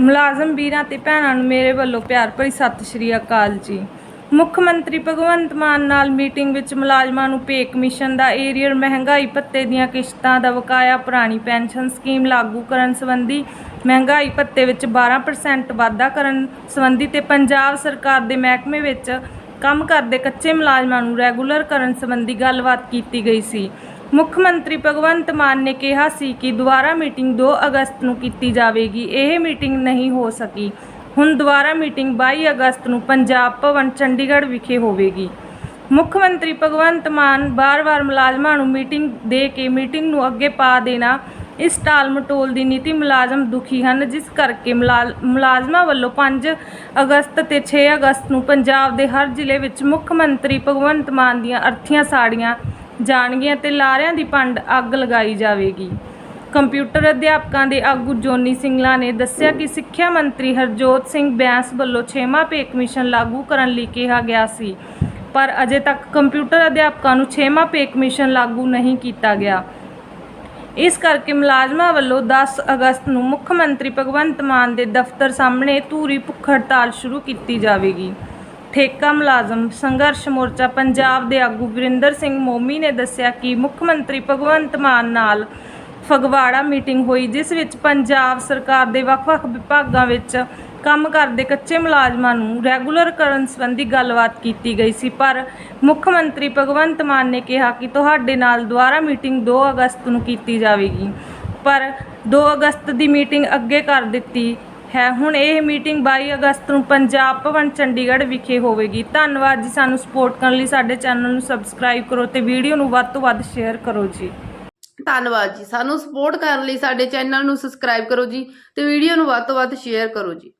ਮੁਲਾਜ਼ਮ ਵੀਰਾਂ ਤੇ ਭੈਣਾਂ ਨੂੰ ਮੇਰੇ ਵੱਲੋਂ ਪਿਆਰ ਭਰੀ ਸਤਿ ਸ਼੍ਰੀ ਅਕਾਲ ਜੀ। ਮੁੱਖ ਮੰਤਰੀ ਭਗਵੰਤ ਮਾਨ ਨਾਲ ਮੀਟਿੰਗ ਵਿੱਚ ਮੁਲਾਜ਼ਮਾਂ ਨੂੰ ਪੇ ਕਮਿਸ਼ਨ ਦਾ ਏਰੀਅਰ ਮਹਿੰਗਾਈ ਭੱਤੇ ਦੀਆਂ ਕਿਸ਼ਤਾਂ ਦਾ ਬਕਾਇਆ ਪੁਰਾਣੀ ਪੈਨਸ਼ਨ ਸਕੀਮ ਲਾਗੂ ਕਰਨ ਸੰਬੰਧੀ ਮਹਿੰਗਾਈ ਭੱਤੇ ਵਿੱਚ 12% ਵਾਧਾ ਕਰਨ ਸੰਬੰਧੀ ਤੇ ਪੰਜਾਬ ਸਰਕਾਰ ਦੇ ਮਹਿਕਮੇ ਵਿੱਚ ਕੰਮ ਕਰਦੇ ਕੱਚੇ ਮੁਲਾਜ਼ਮਾਂ ਨੂੰ ਰੈਗੂਲਰ ਕਰਨ ਸੰਬੰਧੀ ਗੱਲਬਾਤ ਕੀਤੀ ਗਈ ਸੀ। ਮੁੱਖ ਮੰਤਰੀ ਭਗਵੰਤ ਮਾਨ ਨੇ ਕਿਹਾ ਸੀ ਕਿ ਦੁਬਾਰਾ ਮੀਟਿੰਗ 2 ਅਗਸਤ ਨੂੰ ਕੀਤੀ ਜਾਵੇਗੀ। ਇਹ ਮੀਟਿੰਗ ਨਹੀਂ ਹੋ ਸਕੀ। ਹੁਣ ਦੁਬਾਰਾ ਮੀਟਿੰਗ 22 ਅਗਸਤ ਨੂੰ ਪੰਜਾਬ ਭਵਨ ਚੰਡੀਗੜ੍ਹ ਵਿਖੇ ਹੋਵੇਗੀ। ਮੁੱਖ ਮੰਤਰੀ ਭਗਵੰਤ ਮਾਨ ਬਾਰ-ਬਾਰ ਮੁਲਾਜ਼ਮਾਂ ਨੂੰ ਮੀਟਿੰਗ ਦੇ ਕੇ ਮੀਟਿੰਗ ਨੂੰ ਅੱਗੇ ਪਾ ਦੇਣਾ, ਇਸ ਟਾਲ ਮਟੋਲ ਦੀ ਨੀਤੀ ਮੁਲਾਜ਼ਮ ਦੁਖੀ ਹਨ, ਜਿਸ ਕਰਕੇ ਮੁਲਾ- ਮੁਲਾਜ਼ਮਾਂ ਵੱਲੋਂ 5 ਅਗਸਤ ਤੇ 6 ਅਗਸਤ ਨੂੰ ਪੰਜਾਬ ਦੇ ਹਰ ਜ਼ਿਲ੍ਹੇ ਵਿੱਚ ਮੁੱਖ ਮੰਤਰੀ ਭਗਵੰਤ ਮਾਨ ਦੀਆਂ ਅਰਥੀਆਂ ਸਾੜੀਆਂ ਜਾਣਗੀਆਂ ਤੇ ਲਾਰਿਆਂ ਦੀ ਪੰਡ ਅੱਗ ਲਗਾਈ ਜਾਵੇਗੀ। ਕੰਪਿਊਟਰ ਅਧਿਆਪਕਾਂ ਦੇ ਆਗੂ ਜੋਨੀ ਸਿੰਗਲਾ ਨੇ ਦੱਸਿਆ ਕਿ ਸਿੱਖਿਆ ਮੰਤਰੀ ਹਰਜੋਤ ਸਿੰਘ ਬੈਂਸ ਵੱਲੋਂ 6ਵਾਂ ਪੇ ਕਮਿਸ਼ਨ ਲਾਗੂ ਕਰਨ ਲਈ ਕਿਹਾ ਗਿਆ ਸੀ, ਪਰ ਅਜੇ ਤੱਕ ਕੰਪਿਊਟਰ ਅਧਿਆਪਕਾਂ ਨੂੰ 6ਵਾਂ ਪੇ ਕਮਿਸ਼ਨ ਲਾਗੂ ਨਹੀਂ ਕੀਤਾ ਗਿਆ। ਇਸ ਕਰਕੇ ਮੁਲਾਜ਼ਮਾਂ ਵੱਲੋਂ 10 ਅਗਸਤ ਨੂੰ ਮੁੱਖ ਮੰਤਰੀ ਭਗਵੰਤ ਮਾਨ ਦੇ ਦਫ਼ਤਰ ਸਾਹਮਣੇ ਧੂਰੀ ਭੁੱਖ ਹੜਤਾਲ ਸ਼ੁਰੂ ਕੀਤੀ ਜਾਵੇਗੀ। ਠੇਕਾ ਮੁਲਾਜ਼ਮ ਸੰਘਰਸ਼ ਮੋਰਚਾ ਪੰਜਾਬ ਦੇ ਆਗੂ ਵਰਿੰਦਰ ਸਿੰਘ ਮੋਮੀ ਨੇ ਦੱਸਿਆ ਕਿ ਮੁੱਖ ਮੰਤਰੀ ਭਗਵੰਤ ਮਾਨ ਨਾਲ ਫਗਵਾੜਾ ਮੀਟਿੰਗ ਹੋਈ, ਜਿਸ ਵਿੱਚ ਪੰਜਾਬ ਸਰਕਾਰ ਦੇ ਵੱਖ-ਵੱਖ ਵਿਭਾਗਾਂ ਵਿੱਚ ਕੰਮ ਕਰਦੇ ਕੱਚੇ ਮੁਲਾਜ਼ਮਾਂ ਨੂੰ ਰੈਗੂਲਰ ਕਰਨ ਸੰਬੰਧੀ ਗੱਲਬਾਤ ਕੀਤੀ ਗਈ ਸੀ। ਪਰ ਮੁੱਖ ਮੰਤਰੀ ਭਗਵੰਤ ਮਾਨ ਨੇ ਕਿਹਾ ਕਿ ਤੁਹਾਡੇ ਨਾਲ ਦੁਬਾਰਾ ਮੀਟਿੰਗ 2 ਅਗਸਤ ਨੂੰ ਕੀਤੀ ਜਾਵੇਗੀ। ਪਰ 2 ਅਗਸਤ ਦੀ ਮੀਟਿੰਗ ਅੱਗੇ ਕਰ ਦਿੱਤੀ ਹੈ। ਹੁਣ ਇਹ ਮੀਟਿੰਗ 22 ਅਗਸਤ ਨੂੰ ਪੰਜਾਬ ਭਵਨ ਚੰਡੀਗੜ੍ਹ ਵਿਖੇ ਹੋਵੇਗੀ। ਧੰਨਵਾਦ ਜੀ ਸਾਨੂੰ ਸਪੋਰਟ ਕਰਨ ਲਈ। ਸਾਡੇ ਚੈਨਲ ਨੂੰ ਸਬਸਕ੍ਰਾਈਬ ਕਰੋ ਤੇ ਵੀਡੀਓ ਨੂੰ ਵੱਧ ਤੋਂ ਵੱਧ ਸ਼ੇਅਰ ਕਰੋ ਜੀ। ਧੰਨਵਾਦ ਜੀ। ਸਾਨੂੰ ਸਪੋਰਟ ਕਰਨ ਲਈ ਸਾਡੇ ਚੈਨਲ ਨੂੰ ਸਬਸਕ੍ਰਾਈਬ ਕਰੋ ਜੀ ਤੇ ਵੀਡੀਓ ਨੂੰ ਵੱਧ ਤੋਂ ਵੱਧ ਸ਼ੇਅਰ ਕਰੋ ਜੀ।